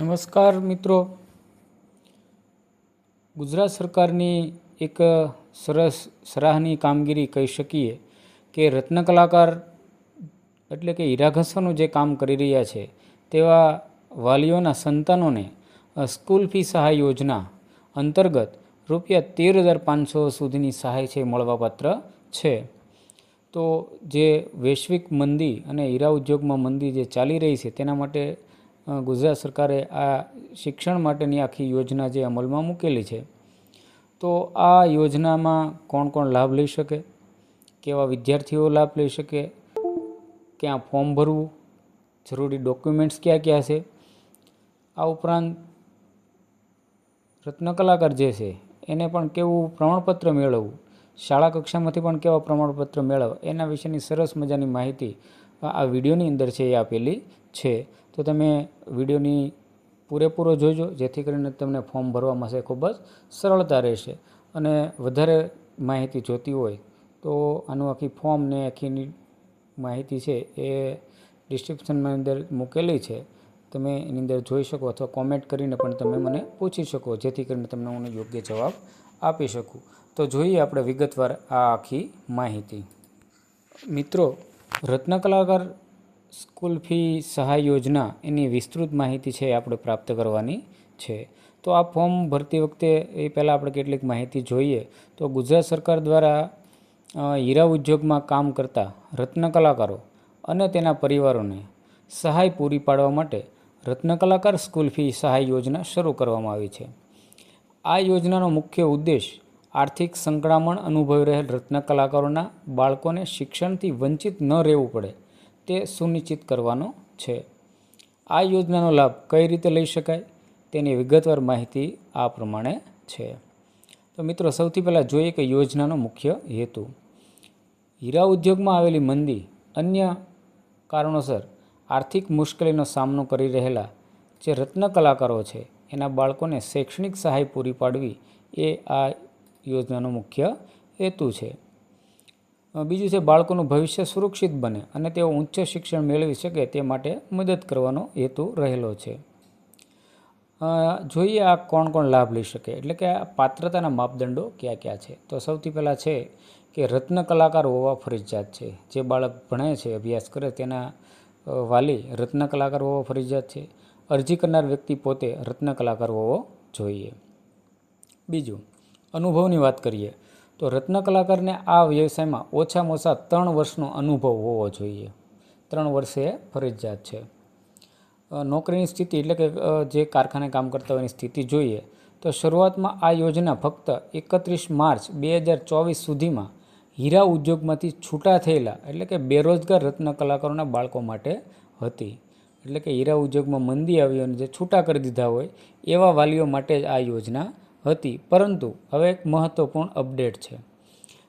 નમસ્કાર મિત્રો. ગુજરાત સરકારની એક સરસ સરાહની કામગીરી કહી શકીએ કે રત્ન કલાકાર એટલે કે હીરા ઘસવાનું જે કામ કરી રહ્યા છે, તેવા વાલીઓના સંતાનોને સ્કૂલ ફી સહાય યોજના અંતર્ગત રૂપિયા તેર હજાર પાંચસો સુધીની સહાય છે મળવાપાત્ર છે. તો જે વૈશ્વિક મંદી અને હીરા ઉદ્યોગમાં મંદી જે ચાલી રહી છે, તેના માટે ગુજરાત સરકારે આ શિક્ષણ માટેની આખી યોજના જે અમલમાં મૂકેલી છે, તો આ યોજનામાં કોણ કોણ લાભ લઈ શકે, કેવા વિદ્યાર્થીઓ લાભ લઈ શકે, ક્યાં ફોર્મ ભરવું, જરૂરી ડોક્યુમેન્ટ્સ ક્યાં ક્યાં છે, આ ઉપરાંત રત્નકલાકાર જે છે, એને પણ કેવું પ્રમાણપત્ર મેળવવું, શાળા કક્ષામાંથી પણ કેવા પ્રમાણપત્ર મેળવવા, એના વિશેની સરસ મજાની માહિતી આ વિડીયોની અંદર છે એ આપેલી છે, તો તમે વિડીયોની પૂરેપૂરો જોજો, જેથી કરીને તમને ફોર્મ ભરવામાં છે ખૂબ જ સરળતા રહેશે. અને વધારે માહિતી જોતી હોય, તો આનું આખી ફોર્મ ને આખીની માહિતી છે એ ડિસ્ક્રિપ્શનમાં અંદર મૂકેલી છે. તમે એની અંદર જોઈ શકો અથવા કોમેન્ટ કરીને પણ તમે મને પૂછી શકો, જેથી કરીને તમને હું યોગ્ય જવાબ આપી શકું. તો જોઈએ આપણે વિગતવાર આ આખી માહિતી. મિત્રો, રત્ન કલાકાર સ્કૂલ ફી સહાય યોજના એની વિસ્તૃત માહિતી છે એ આપણે પ્રાપ્ત કરવાની છે. તો આ ફોર્મ ભરતી વખતે એ પહેલાં આપણે કેટલીક માહિતી જોઈએ. તો ગુજરાત સરકાર દ્વારા હીરા ઉદ્યોગમાં કામ કરતા રત્ન કલાકારો અને તેના પરિવારોને સહાય પૂરી પાડવા માટે રત્ન કલાકાર સ્કૂલ ફી સહાય યોજના શરૂ કરવામાં આવી છે. આ યોજનાનો મુખ્ય ઉદ્દેશ આર્થિક સંકળામણ અનુભવી રહેલ રત્ન કલાકારોના બાળકોને શિક્ષણથી વંચિત ન રહેવું પડે. તે સુનિશ્ચિત કરવાનો છે. આ યોજનાનો લાભ કઈ રીતે લઈ શકાય તેની વિગતવાર માહિતી આ પ્રમાણે છે. તો મિત્રો, સૌથી પહેલાં જોઈએ કે યોજનાનો મુખ્ય હેતુ. હીરા ઉદ્યોગમાં આવેલી મંદી અન્ય કારણોસર આર્થિક મુશ્કેલીનો સામનો કરી રહેલા જે રત્ન કલાકારો છે, એના બાળકોને શૈક્ષણિક સહાય પૂરી પાડવી એ આ યોજનાનો મુખ્ય હેતુ છે. બીજું છે, બાળકોનું ભવિષ્ય સુરક્ષિત બને અને તેઓ ઉચ્ચ શિક્ષણ મેળવી શકે તે માટે મદદ કરવાનો હેતુ રહેલો છે. જોઈએ આ કોણ કોણ લાભ લઈ શકે, એટલે કે આ પાત્રતાના માપદંડો કયા કયા છે? તો સૌથી પહેલાં છે કે રત્ન કલાકાર હોવા ફરજિયાત છે. જે બાળક ભણે છે, અભ્યાસ કરે, તેના વાલી રત્ન કલાકાર હોવો ફરજિયાત છે. અરજી કરનાર વ્યક્તિ પોતે રત્ન કલાકાર હોવો જોઈએ. બીજું, અનુભવની વાત કરીએ. તો રત્ન કલાકારને આ વ્યવસાયમાં ઓછામાં ઓછા ત્રણ વર્ષનો અનુભવ હોવો જોઈએ. ત્રણ વર્ષે ફરજિયાત છે. નોકરીની સ્થિતિ એટલે કે જે કારખાને કામ કરતા હોય સ્થિતિ જોઈએ, તો શરૂઆતમાં આ યોજના ફક્ત એકત્રીસ માર્ચ બે હજાર ચોવીસ સુધીમાં હીરા ઉદ્યોગમાંથી છૂટા થયેલા, એટલે કે બેરોજગાર રત્ન કલાકારોના બાળકો માટે હતી. એટલે કે હીરા ઉદ્યોગમાં મંદી આવી અને જે છૂટા કરી દીધા હોય, એવા વાલીઓ માટે જ આ યોજના હતી, પરંતુ હવે એક મહત્ત્વપૂર્ણ અપડેટ છે.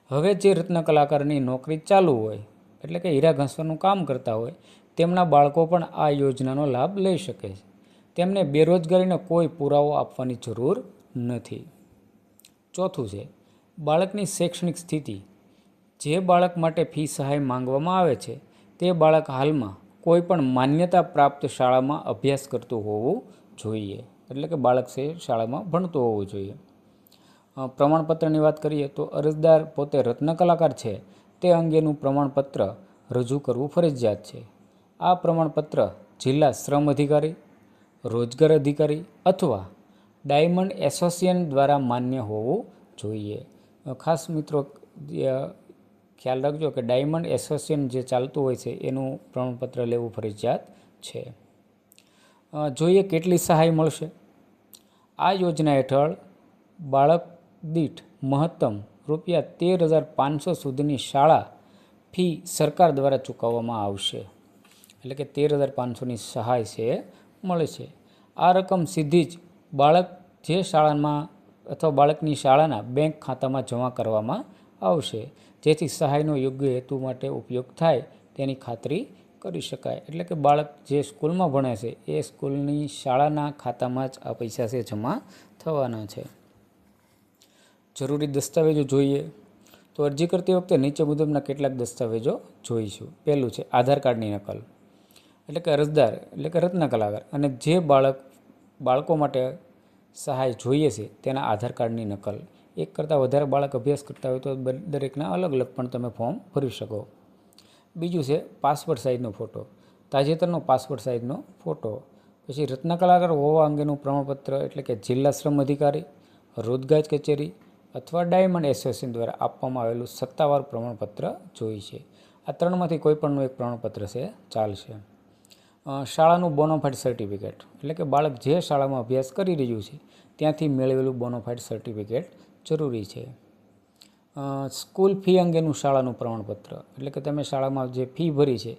હવે જે રત્ન કલાકારની નોકરી ચાલુ હોય, એટલે કે હીરા ઘસવાનું કામ કરતા હોય, તેમના બાળકો પણ આ યોજનાનો લાભ લઈ શકે છે. તેમને બેરોજગારીનો કોઈ પુરાવો આપવાની જરૂર નથી. ચોથું છે, બાળકની શૈક્ષણિક સ્થિતિ. જે બાળક માટે ફી સહાય માંગવામાં આવે છે, તે બાળક હાલમાં કોઈ પણ માન્યતા પ્રાપ્ત શાળામાં અભ્યાસ કરતું હોવું જોઈએ. એટલે કે બાળક છે શાળામાં ભણતું હોવું જોઈએ. પ્રમાણપત્રની વાત કરીએ તો અરજદાર પોતે રત્ન કલાકાર છે. તે અંગેનું પ્રમાણપત્ર રજૂ કરવું ફરજિયાત છે. આ પ્રમાણપત્ર જિલ્લા શ્રમ અધિકારી, રોજગાર અધિકારી અથવા ડાયમંડ એસોસિએશન દ્વારા માન્ય હોવું જોઈએ. ખાસ મિત્રો ખ્યાલ રાખજો કે ડાયમંડ એસોસિએશન જે ચાલતું હોય છે એનું પ્રમાણપત્ર લેવું ફરજિયાત છે. જોઈએ કેટલી સહાય મળશે. આ યોજના હેઠળ બાળક દીઠ મહત્તમ રૂપિયા તેર હજાર પાંચસો સુધીની શાળા ફી સરકાર દ્વારા ચૂકવવામાં આવશે. એટલે કે તેર હજાર પાંચસોની સહાય છે મળે છે. આ રકમ સીધી જ બાળક જે શાળામાં અથવા બાળકની શાળાના બેંક ખાતામાં જમા કરવામાં આવશે. જેથી સહાયનો યોગ્ય હેતુ માટે ઉપયોગ થાય તેની ખાતરી કરી શકાય. એટલે કે બાળક જે સ્કૂલમાં ભણે છે, એ સ્કૂલની શાળાના ખાતામાં જ આ પૈસા છે જમા થવાના છે. જરૂરી દસ્તાવેજો જોઈએ. તો અરજી કરતી વખતે નીચે મુજબના કેટલાક દસ્તાવેજો જોઈશું. પહેલું છે, આધાર કાર્ડની નકલ. એટલે કે અરજદાર, એટલે કે રત્ન કલાકાર અને જે બાળક, બાળકો માટે સહાય જોઈએ છે, તેના આધાર કાર્ડની નકલ. એક કરતાં વધારે બાળક અભ્યાસ કરતા હોય તો દરેકના અલગ અલગ પણ તમે ફોર્મ ભરી શકો. બીજું છે પાસપોર્ટ સાઇઝનો ફોટો. તાજેતરનો પાસપોર્ટ સાઇઝનો ફોટો. પછી રત્ન કલાકાર હોવા અંગેનું પ્રમાણપત્ર એટલે કે જિલ્લા શ્રમ અધિકારી રોજગાર કચેરી અથવા ડાયમંડ એસોસિએશન દ્વારા આપવામાં આવેલું સત્તાવાર પ્રમાણપત્ર જોઈ છે. આ ત્રણમાંથી કોઈપણનું એક પ્રમાણપત્ર છે, ચાલશે. શાળાનું બોનોફાઇડ સર્ટિફિકેટ એટલે કે બાળક જે શાળામાં અભ્યાસ કરી રહ્યું છે, ત્યાંથી મેળવેલું બોનોફાઇડ સર્ટિફિકેટ જરૂરી છે. સ્કૂલ ફી અંગેનું શાળાનું પ્રમાણપત્ર. એટલે કે તમે શાળામાં જે ફી ભરી છે,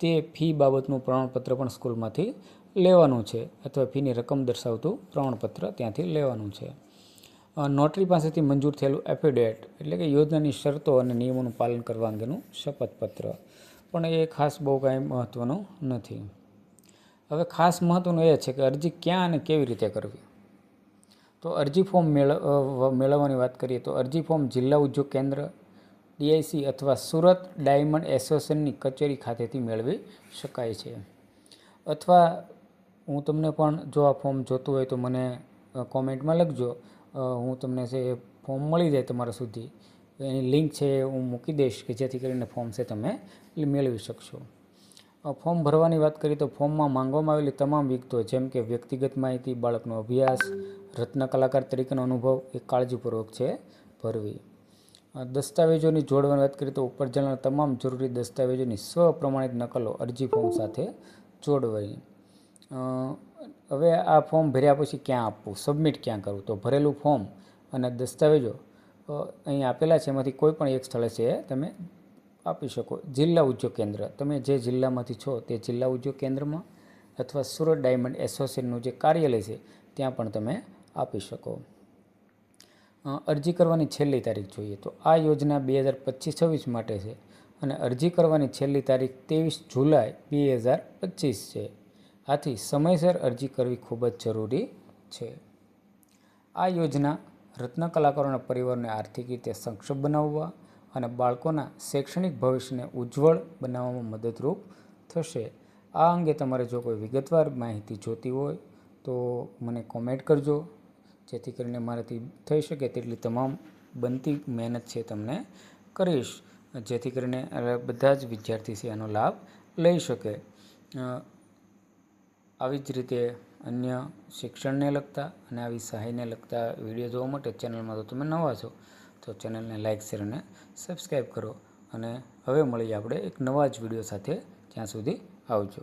તે ફી બાબતનું પ્રમાણપત્ર પણ સ્કૂલમાંથી લેવાનું છે, અથવા ફીની રકમ દર્શાવતું પ્રમાણપત્ર ત્યાંથી લેવાનું છે. નોટરી પાસેથી મંજૂર થયેલું એફિડેવિટ એટલે કે યોજનાની શરતો અને નિયમોનું પાલન કરવા અંગેનું શપથપત્ર. પણ એ ખાસ બહુ કાંઈ મહત્ત્વનું નથી. હવે ખાસ મહત્ત્વનું એ છે કે અરજી ક્યાં અને કેવી રીતે કરવી? તો અરજી ફોર્મ મેળવ મેળવવાની વાત કરીએ તો અરજી ફોર્મ જિલ્લા ઉદ્યોગ કેન્દ્ર, ડીઆઈસી અથવા સુરત ડાયમંડ એસોસિએશનની કચેરી ખાતેથી મેળવી શકાય છે. અથવા હું તમને પણ જો આ ફોર્મ જોતું હોય તો મને કોમેન્ટમાં લખજો. હું તમને છે ફોર્મ મળી જાય તમારા સુધી, એની લિંક છે હું મૂકી દઈશ કે જેથી કરીને ફોર્મ છે તમે મેળવી શકશો. ફોર્મ ભરવાની વાત કરીએ તો ફોર્મમાં માંગવામાં આવેલી તમામ વિગતો જેમ કે વ્યક્તિગત માહિતી, બાળકનો અભ્યાસ, રત્ન કલાકાર તરીકેનો અનુભવ એ કાળજીપૂર્વક છે ભરવી. દસ્તાવેજોની જોડવાની વાત કરીએ તો ઉપર જણાવેલા તમામ જરૂરી દસ્તાવેજોની સ્વપ્રમાણિત નકલો અરજી ફોર્મ સાથે જોડવાની હવે આ ફોર્મ ભર્યા પછી ક્યાં આપવું? સબમિટ ક્યાં કરવું? તો ભરેલું ફોર્મ અને દસ્તાવેજો અહીં આપેલા છે. એમાંથી કોઈ પણ એક સ્થળે છે. તમે આપી શકો. જિલ્લા ઉદ્યોગ કેન્દ્ર. તમે જે જિલ્લામાંથી છો તે જિલ્લા ઉદ્યોગ કેન્દ્રમાં અથવા સુરત ડાયમંડ એસોસિએશનનું જે કાર્યાલય છે, ત્યાં પણ તમે આપી શકો. અરજી કરવાની છેલ્લી તારીખ જોઈએ તો આ યોજના બે હજાર પચીસ છવ્વીસ માટે છે અને અરજી કરવાની છેલ્લી તારીખ ત્રેવીસ જુલાઈ બે હજાર પચીસ છે. આથી સમયસર અરજી કરવી ખૂબ જ જરૂરી છે. આ યોજના રત્ન કલાકારોના પરિવારને આર્થિક રીતે સક્ષમ બનાવવા અને બાળકોના શૈક્ષણિક ભવિષ્યને ઉજ્જવળ બનાવવામાં મદદરૂપ થશે. આ અંગે તમારે જો કોઈ વિગતવાર માહિતી જોતી હોય, તો મને કોમેન્ટ કરજો. જેથી કરીને મારાથી થઈ શકે તેટલી તમામ બનતી મહેનત છે તમને કરીશ. જેથી કરીને બધા જ વિદ્યાર્થી છે એનો લાભ લઈ શકે. આવી જ રીતે અન્ય શિક્ષણને લગતા અને આવી સહાયને લગતા વીડિયો જોવા માટે ચેનલમાં તો તમે નવા છો. તો ચેનલને લાઇક શેર અને સબસ્ક્રાઈબ કરો. અને હવે મળીએ આપણે એક નવા જ વીડિયો સાથે. ત્યાં સુધી આવજો.